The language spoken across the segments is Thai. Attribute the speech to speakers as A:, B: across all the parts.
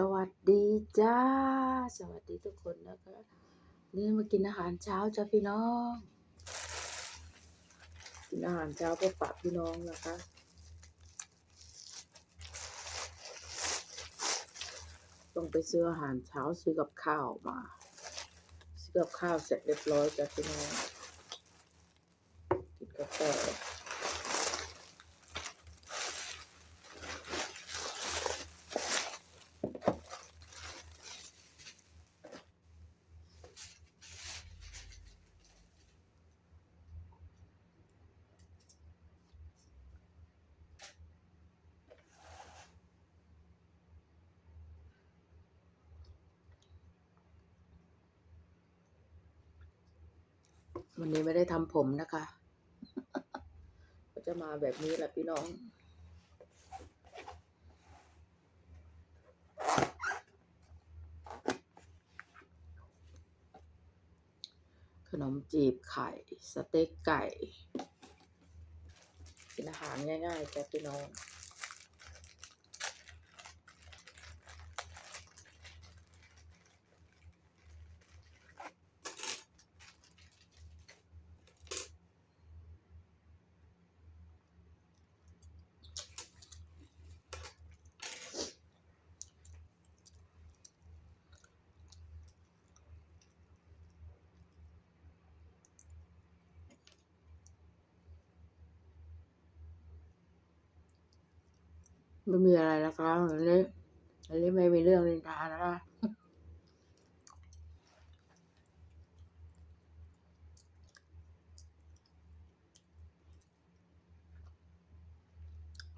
A: สวัสดีจ้า สวัสดีทุกคนนะคะนี่มากินอาหารเช้าจ้าพี่น้อง กินอาหารเช้าเพื่อฝากพี่น้องนะคะต้องไปซื้ออาหารเช้าซื้อกับข้าวมา ซื้อกับข้าวเสร็จเรียบร้อยจ้าพี่น้อง กินกาแฟ วันนี้ไม่ได้ทำผมนะคะ ก็จะมาแบบนี้แหละพี่น้อง ขนมจีบไข่ สเต็กไก่ กินอาหารง่ายๆจ้ะพี่น้อง ไม่มีอะไรนะคะอันนี้อันนี้ไม่มีเรื่องนินทานะคะ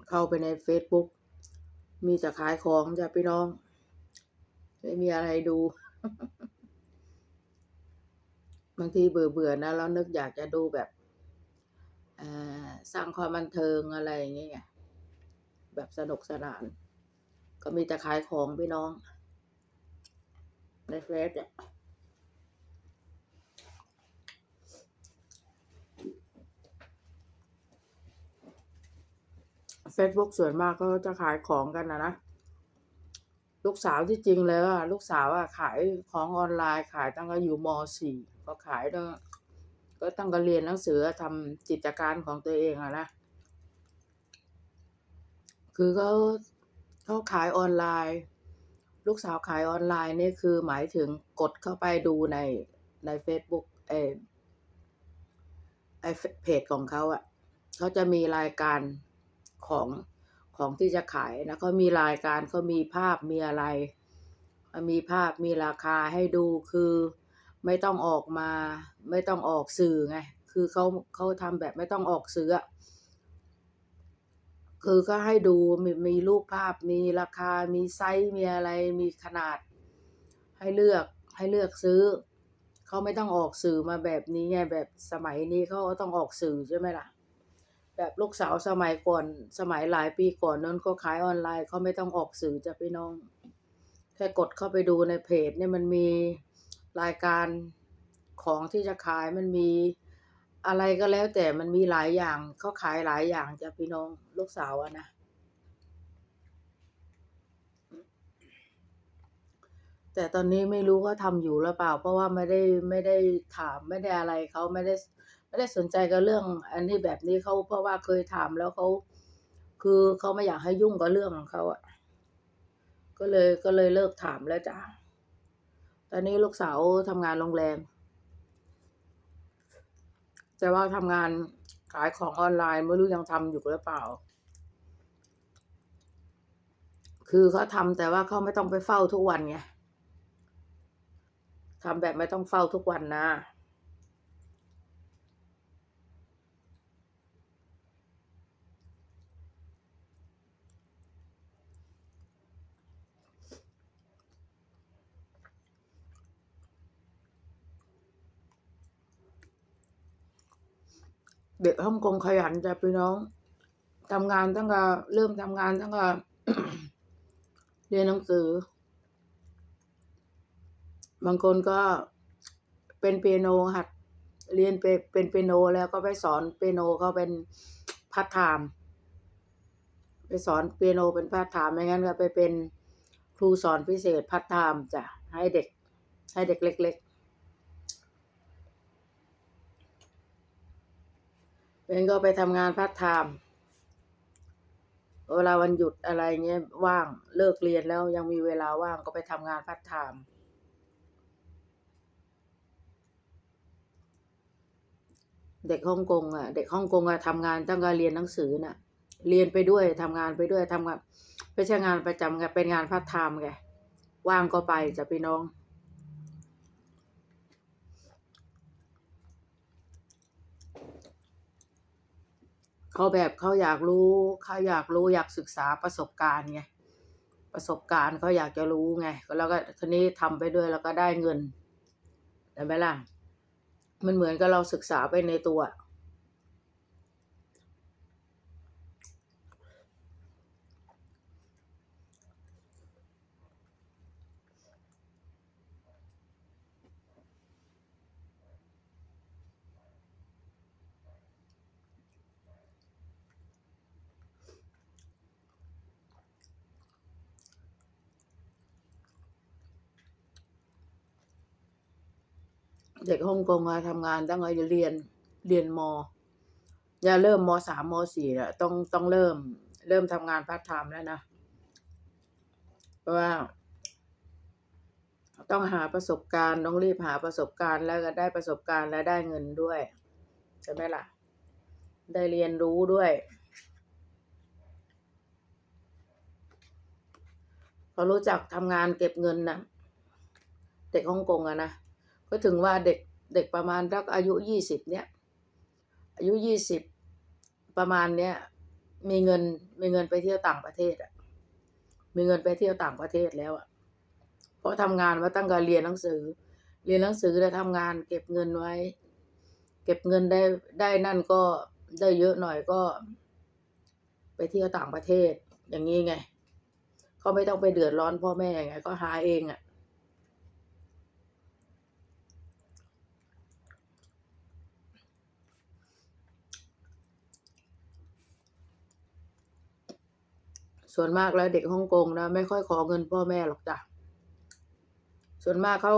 A: เข้าไปใน Facebook มีแต่ขายของจ้ะพี่น้อง ไม่มีอะไรดู บางทีเบื่อเบื่อๆนะ แล้วนึกอยากจะดูแบบสร้างความบันเทิงอะไรอย่างเงี้ย แบบสนุกสนาน ก็มีแต่ขายของพี่น้อง ในเฟซเนี่ยเฟซบุ๊กส่วนมากก็จะขายของกันนะนะลูกสาวที่จริงแล้วลูกสาวอะขายของออนไลน์ขายตั้งแต่อยู่ม .4 ก็ขายตั้งก็ตั้งแต่เรียนหนังสือทำกิจการของตัวเองอะนะ คือเขาเขาขายออนไลน์ ลูกสาวขายออนไลน์นี่คือหมายถึงกดเข้าไปดูในใน Facebook เอไอเพจของเขาอะเขาจะมีรายการของของที่จะขายนะเขามีรายการเขามีภาพมีอะไร มีภาพมีราคาให้ดูคือไม่ต้องออกมา ไม่ต้องออกสื่อไง คือเขาเขาทำแบบไม่ต้องออกสื่ออะ คือก็ให้ดูมีมีรูปภาพมีราคา มีไซส์ มีอะไรมีขนาด ให้เลือกให้เลือกซื้อ เขาไม่ต้องออกสื่อมาแบบนี้ไงแบบสมัยนี้เขาก็ต้องออกสื่อใช่ไหมล่ะ แบบลูกสาวสมัยก่อนสมัยหลายปีก่อนนั้นก็ขายออนไลน์เขาไม่ต้องออกสื่อจะพี่น้อง แค่กดเข้าไปดูในเพจเนี่ยมันมีรายการของที่จะขายมันมี อะไรก็แล้วแต่มันมีหลายอย่างเขาขายหลายอย่างจ้ะพี่น้องลูกสาวอะนะ แต่ตอนนี้ไม่รู้เขาทำอยู่หรือเปล่า เพราะว่าไม่ได้ไม่ได้ถามไม่ได้อะไรเขาไม่ได้ไม่ได้สนใจกับเรื่อง อันนี้แบบนี้เขาเพราะว่าเคยถามแล้วเขาคือเขาไม่อยากให้ยุ่งกับเรื่องของเขาอะก็เลยก็เลยเลิกถามแล้วจ้ะตอนนี้ลูกสาวทำงานโรงแรม แต่ว่าทำงานขายของออนไลน์ไม่รู้ยังทำอยู่หรือเปล่า คือเขาทำแต่ว่าเขาไม่ต้องไปเฝ้าทุกวันไงทำแบบไม่ต้องเฝ้าทุกวันนะ เด็กฮ่องกงขยันจะพี่น้องทำงานตั้งแต่เริ่มทำงานตั้งแต่เรียนหนังสือ บางคนก็เป็นเปียโนหัด เรียนเป็นเป็นเปียโนแล้วก็ไปสอนเปียโนเขาเป็นพาร์ทไทม์ไปสอนเปียโนเป็นพาร์ทไทม์ไม่งั้นก็ไปเป็นครูสอนพิเศษพัฒไทม์จ้ะให้เด็ก ให้เด็กเล็ก ๆ เป็นก็ไปทำงานพัฒไทม์เวลาวันหยุดอะไรเงี้ยว่างเลิกเรียนแล้วยังมีเวลาว่างก็ไปทำงานพัฒไทม์เด็กฮ่องกงอะ เด็กฮ่องกงอะทำงานตั้งแต่เรียนหนังสือน่ะ เรียนไปด้วยทำงานไปด้วยทำงานไม่ใช่งานประจำไงเป็นงานพัฒไทม์ไงว่างก็ไปจ้ะพี่น้อง เขาแบบเขาอยากรู้เขาอยากรู้อยากศึกษาประสบการณ์ไงประสบการณ์เขาอยากจะรู้ไงแล้วก็ทีนี้ทำไปด้วยแล้วก็ได้เงินเห็นไหมล่ะมันเหมือนกับเราศึกษาไปในตัว เด็กฮ่องกงมาทำงานตั้งแต่เรียนเรียนมอย่าเริ่มมสามมสี่แล้วต้องต้องเริ่ม เริ่มทำงานพาร์ทไทม์แล้วนะเพราะว่า ต้องหาประสบการณ์ต้องรีบหาประสบการณ์แล้วก็ได้ประสบการณ์และได้เงินด้วยใช่ไหมล่ะ ได้เรียนรู้ด้วยเขารู้จักทำงานเก็บเงินนะเด็กฮ่องกงอะนะ ก็ถึงว่าเด็กเด็กประมาณสักอายุยี่สิบเนี้ยอายุยี่สิบประมาณเนี้ยมีเงินมีเงินไปเที่ยวต่างประเทศอะมีเงินไปเที่ยวต่างประเทศแล้วอะเพราะทำงานมาตั้งแต่เรียนหนังสือ เรียนหนังสือแล้วทำงานเก็บเงินไว้ เก็บเงินได้ได้นั่นก็ได้เยอะหน่อยก็ ไปเที่ยวต่างประเทศอย่างนี้ไงเขาไม่ต้องไปเดือดร้อนพ่อแม่ไง ก็หาเองอะ ส่วนมากแล้วเด็กฮ่องกงนะไม่ค่อยขอเงินพ่อแม่หรอกจ้ะ ส่วนมากเขา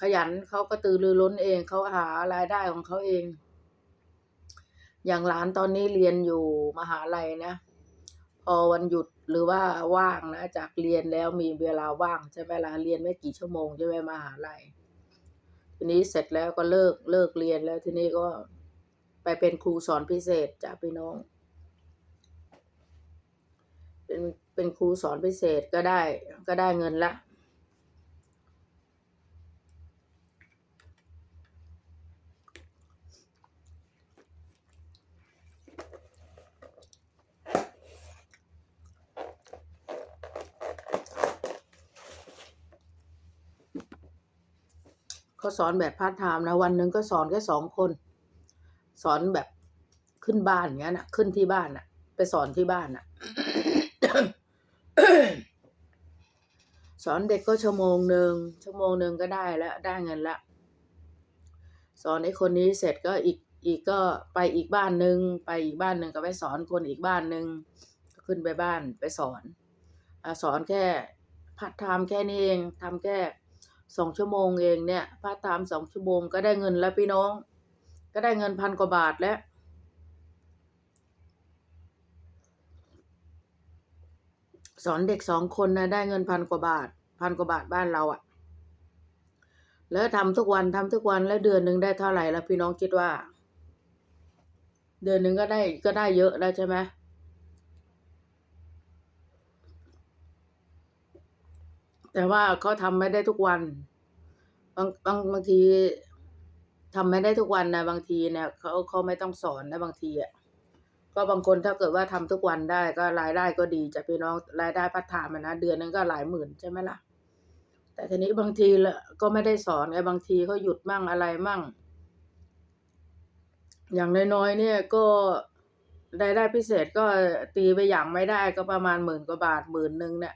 A: ขยันเขาก็ตือรือร้นเองเขาหารายได้ของเขาเอง อย่างหลานตอนนี้เรียนอยู่มหาลัยนะพอวันหยุดหรือว่าว่างนะจากเรียนแล้วมีเวลาว่างใช่ไหมล่ะเรียนไม่กี่ชั่วโมงใช่ไหมมหาลัยทีนี้เสร็จแล้วก็เลิกเลิกเรียนแล้วทีนี้ก็ไปเป็นครูสอนพิเศษจ้ะพี่น้อง เป็นเป็นครูสอนพิเศษก็ได้ก็ได้เงินละเขาสอนแบบพาร์ทไทม์นะวันหนึ่งก็สอนแค่สองคน สอนแบบขึ้นบ้านอย่างนั้นนะขึ้นที่บ้านน่ะไปสอนที่บ้านน่ะ สอนเด็กก็ชั่วโมงหนึ่งชั่วโมงหนึ่งก็ได้แล้วได้เงินละ สอนไอ้คนนี้เสร็จก็อีกอีกก็ไปอีกบ้านหนึ่งไปอีกบ้านหนึ่งก็ไปสอนคนอีกบ้านหนึ่งก็ขึ้นไปบ้านไปสอนอสอนแค่พัดทม์แค่นี้เองทำแค่สองชั่วโมงเองเนี่ยพัดทม์สองชั่วโมงก็ได้เงินแล้วพี่น้อง ก็ได้เงินพันกว่าบาทแล้ว สอนเด็กสองคนนะได้เงินพันกว่าบาท พันกว่าบาทบ้านเราอะแล้วทำทุกวันทำทุกวันแล้วเดือนหนึ่งได้เท่าไหร่แล้วพี่น้องคิดว่า เดือนหนึ่งก็ได้ก็ได้เยอะแล้วใช่ไหมแต่ว่าเขาทำไม่ได้ทุกวันบางบางบางทีทำไม่ได้ทุกวันนะบางทีเนี่ยเขาเขาไม่ต้องสอนนะบางทีอะ ก็บางคนถ้าเกิดว่าทำทุกวันได้ก็รายได้ก็ดีจะพี่น้องรายได้พัฒนามันะเดือนนึงก็หลายหมื่นใช่ไหมล่ะ แต่ทีนี้บางทีละก็ไม่ได้สอนไงบางทีเขาหยุดมั่งอะไรมั่ง อย่างน้อยๆเนี่ยก็รายได้พิเศษก็ตีไปอย่างไม่ได้ก็ประมาณหมื่นกว่าบาทหมื่นหนึ่งเนี่ย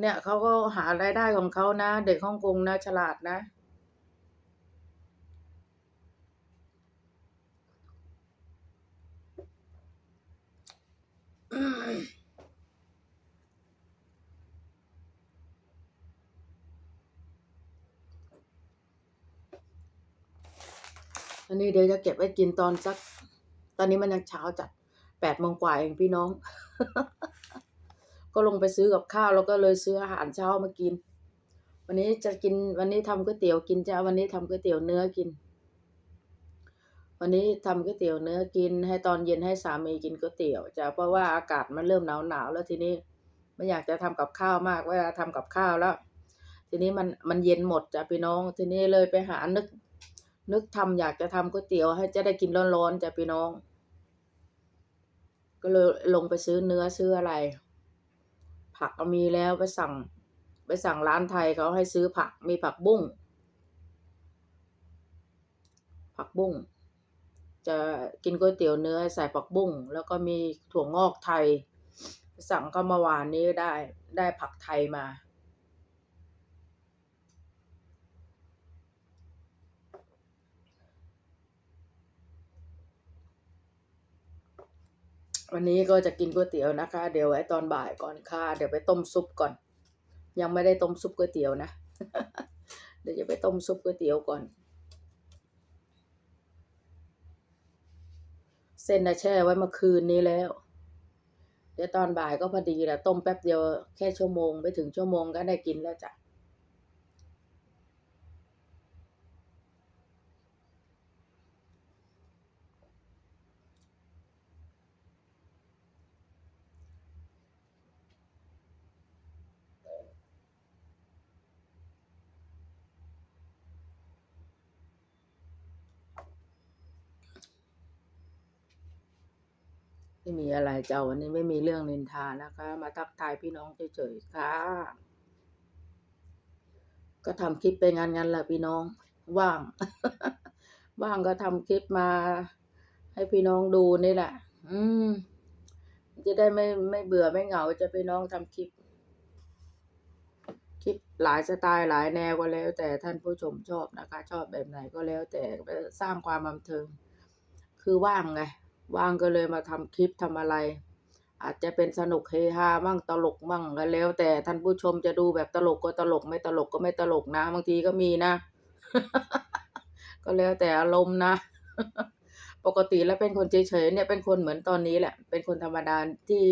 A: เนี่ยเขาก็หารายได้ของเขานะ เด็กฮ่องกงนะฉลาดนะ อันนี้เดี๋ยวจะเก็บไว้กินตอนสัก ตอนนี้มันยังเช้าจัดแปดโมงกว่าเองพี่น้อง ก็ลงไปซื้อกับข้าวแล้วก็เลยซื้ออาหารเช้ามากิน วันนี้จะกินวันนี้ทำก๋วยเตี๋ยวกินจ้าวันนี้ทำก๋วยเตี๋ยวเนื้อกิน วันนี้ทำก๋วยเตี๋ยวเนื้อกิน ให้ตอนเย็นให้สามีกินก๋วยเตี๋ยวจ้ะเพราะว่าอากาศมันเริ่มหนาวหนาวแล้วทีนี้ไม่อยากจะทำกับข้าวมากเวลาทำกับข้าวแล้ว ทีนี้มันมันเย็นหมดจ้ะพี่น้อง ทีนี้เลยไปหานึก นึกทำอยากจะทำก๋วยเตี๋ยว ให้จะได้กินร้อนๆจ้ะพี่น้อง ก็เลยลงไปซื้อเนื้อซื้ออะไร ผักก็มีแล้วไปสั่ง ไปสั่งร้านไทยเขาให้ซื้อผักมีผักบุ้งผักบุ้ง จะกินก๋วยเตี๋ยวเนื้อใส่ผักบุ้งแล้วก็มีถั่วงอกไทย สั่งก็เมื่อวานนี้ได้ได้ผักไทยมา วันนี้ก็จะกินก๋วยเตี๋ยวนะคะ เดี๋ยวไว้ตอนบ่ายก่อนค่ะ เดี๋ยวไปต้มซุปก่อน ยังไม่ได้ต้มซุปก๋วยเตี๋ยวนะ เดี๋ยวจะไปต้มซุปก๋วยเตี๋ยวก่อน เส้นน่ะแช่ไว้เมื่อคืนนี้แล้ว เดี๋ยวตอนบ่ายก็พอดีแหละต้มแป๊บเดียวแค่ชั่วโมง ไปถึงชั่วโมงก็ได้กินแล้วจ้ะ ไม่มีอะไรเจ้าวันนี้ไม่มีเรื่องนินทานะคะ มาทักทายพี่น้องเฉยๆค่ะ ก็ทำคลิปไปงานงานๆแหละพี่น้องว่าง ว่างก็ทำคลิปมา ให้พี่น้องดูนี่แหละ อืม จะได้ไม่ไม่เบื่อไม่เหงาจะพี่น้องทำคลิป คลิปหลายสไตล์หลายแนวก็แล้ว แต่ท่านผู้ชมชอบนะคะ ชอบแบบไหนก็แล้วแต่สร้างความบันเทิง คือว่างไง ว่างก็เลยมาทำคลิปทำอะไร อาจจะเป็นสนุกเฮฮามั่งตลกมั่งก็แล้ว แต่ท่านผู้ชมจะดูแบบตลกก็ตลกไม่ตลกก็ไม่ตลกนะบางทีก็มีนะ ก็แล้วแต่อารมณ์นะ ปกติแล้วเป็นคนเฉยๆเนี่ยเป็นคนเหมือนตอนนี้แหละ เป็นคนธรรมดาที่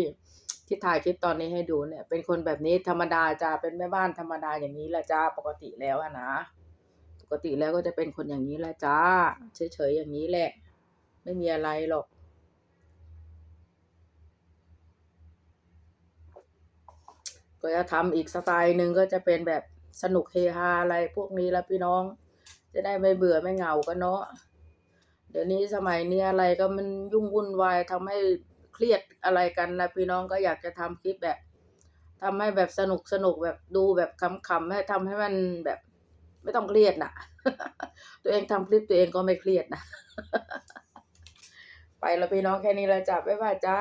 A: ที่ถ่ายคลิปตอนนี้ให้ดูเนี่ย เป็นคนแบบนี้ธรรมดาจะเป็นแม่บ้านธรรมดาอย่างนี้แหละจ้าปกติแล้วนะปกติแล้วก็จะเป็นคนอย่างนี้แหละจ้าเฉยๆอย่างนี้แหละ ไม่มีอะไรหรอก ก็จะทำอีกสไตล์หนึ่งก็จะเป็นแบบสนุกเฮฮาอะไรพวกนี้แล้วพี่น้อง จะได้ไม่เบื่อไม่เหงากันเนาะเดี๋ยวนี้สมัยนี้อะไรก็มันยุ่งวุ่นวายทำให้เครียดอะไรกันนะพี่น้องก็อยากจะทำคลิปแบบทำให้แบบสนุกสนุกแบบดูแบบขำๆให้ทำให้มันแบบไม่ต้องเครียดน่ะตัวเองทำคลิปตัวเองก็ไม่เครียดนะ ไปแล้วพี่น้องแค่นี้แล้วจ้ะบ๊ายบายจ้า